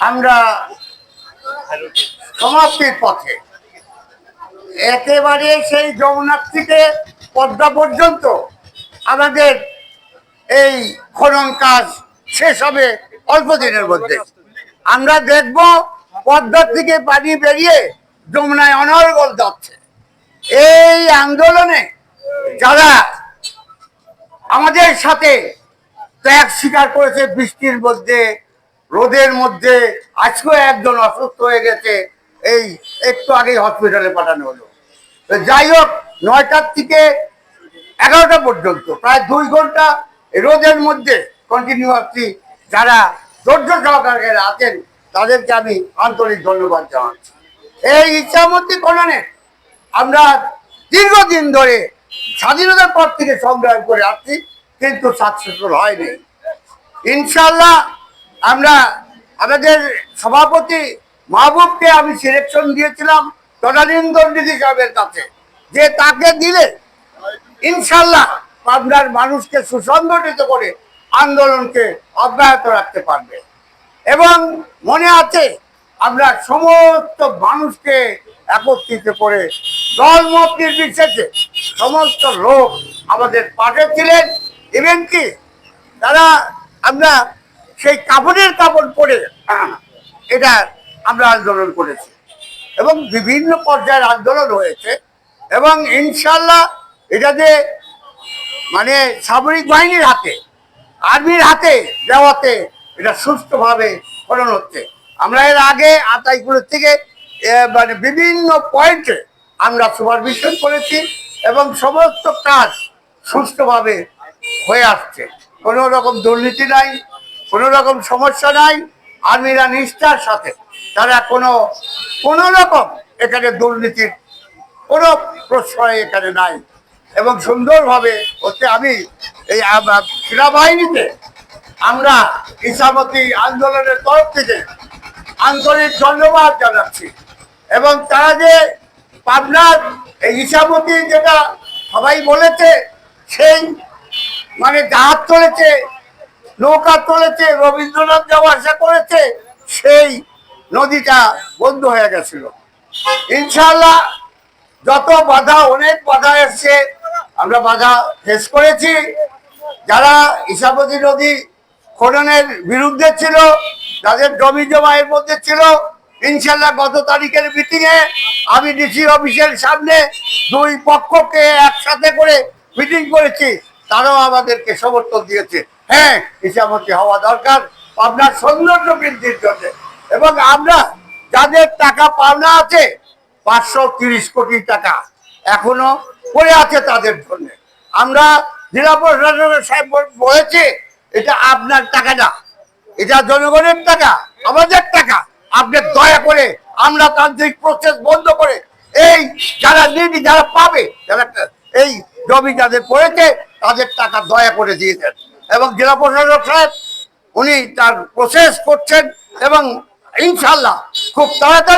আমরা সমাপ্তির পথে। একেবারে সেই যমুনার থেকে পদ্মা পর্যন্ত আমাদের এই খনন কাজ শেষ হবে অল্প দিনের মধ্যে। আমরা দেখব পদ্মার থেকে পানি বেরিয়ে যমুনায় অনর্গল যাচ্ছে। এই আন্দোলনে যারা আমাদের সাথে ত্যাগ স্বীকার করেছে বৃষ্টির মধ্যে রোদের মধ্যে আজকেও একজন অসুস্থ হয়ে গেছে, এই একটু আগেই হসপিটালে পাঠানো হলো। যাই হোক, নয়টার থেকে এগারোটা পর্যন্ত, প্রায় দুই ঘণ্টা রোদের মধ্যে কন্টিনিউয়াসলি যারা ধৈর্য সহকারে আছেন, তাদেরকে আমি আন্তরিক ধন্যবাদ জানাচ্ছি। এই ইচ্ছামতি খননে আমরা দীর্ঘদিন ধরে স্বাধীনতার পর থেকে সংগ্রাম করে আসছি, কিন্তু সাকসেসফুল হয়নি। ইনশাল্লাহ আমরা আমাদের সভাপতি মাহবুবকে আমি সিলেকশন দিয়েছিলাম তদানীন্দন দিদি সাহেবের কাছে। যে তাকে দিলে ইনশাল্লাহ পাবনার মানুষকে সুসংগঠিত করে আন্দোলনকে অব্যাহত রাখতে পারবে। এবং মনে আছে আমরা সমস্ত মানুষকে একত্রিত করে দলমত নির্বিশেষে সমস্ত লোক আমাদের পাশে ছিলেন। ইভেন কি, তারা আমরা সেই কাপড়ের কাপড় পরে এটা আমরা আন্দোলন করেছি। এবং বিভিন্ন পর্যায়ের আন্দোলন হয়েছে। এবং ইনশাল্লাহ এটা যে মানে সামরিক বাহিনীর হাতে, আর্মির হাতে দেওয়াতে এটা সুস্থভাবে ফলন হচ্ছে। আমরা এর আগে আতাইগুলোর থেকে মানে বিভিন্ন পয়েন্টে আমরা সুপারভিশন করেছি এবং সমস্ত কাজ সুস্থভাবে হয়ে আসছে। কোনো রকম দুর্নীতি নাই কোনো রকম সমস্যা নাই, আর্মিরা নিষ্ঠার সাথে। তারা কোনো কোনো রকম এখানে দুর্নীতির কোনো প্রশ্রয় এখানে নাই। এবং সুন্দরভাবে হচ্ছে আমি এই সেনাবাহিনীতে আমরা ইসামতি আন্দোলনের তরফ থেকে আন্তরিক ধন্যবাদ জানাচ্ছি। এবং তারা যে পাবনার এই ইসামতি যেটা সবাই বলেছে, সেই মানে জাহাজ চলেছে নৌকা চলেছে রবীন্দ্রনাথ যাওয়া আসা করেছে, সেই নদীটা বন্ধ হয়ে গেছিল। ইনশাল্লাহ যত বাধা, অনেক বাধা এসছে, আমরা বাধা ফেস করেছি। যারা ইসাবতী নদী খননের বিরুদ্ধে ছিল যাদের জমি জমা এর মধ্যে ছিল ইনশাল্লাহ গত তারিখের মিটিং এ আমি ডিসি অফিসের সামনে দুই পক্ষকে একসাথে করে মিটিং করেছি, তারাও আমাদেরকে সমর্থন দিয়েছে। হ্যাঁ ইসামতি হওয়া দরকার আপনার সৌন্দর্য বৃদ্ধির জন্য। এবং আমরা যাদের টাকা পাওনা আছে, পাঁচশো তিরিশ কোটি টাকা এখনও পড়ে আছে তাদের জন্য। আমরা জেলা প্রশাসনের সাহেব বল- বলেছে, এটা আপনার টাকা না, এটা জনগণের টাকা, আমাদের টাকা। আপনি দয়া করে আমরা তান্ত্রিক প্রসেস বন্ধ করে এই যারা নিডি যারা পাবে, যারা এই জমি যাদের পড়েছে, তাদের টাকা দয়া করে দিয়ে দেন। এবং জেলা প্রশাসক সাহেব উনি তার প্রসেস করছেন এবং ইনশাল্লাহ খুব তাড়াতাড়ি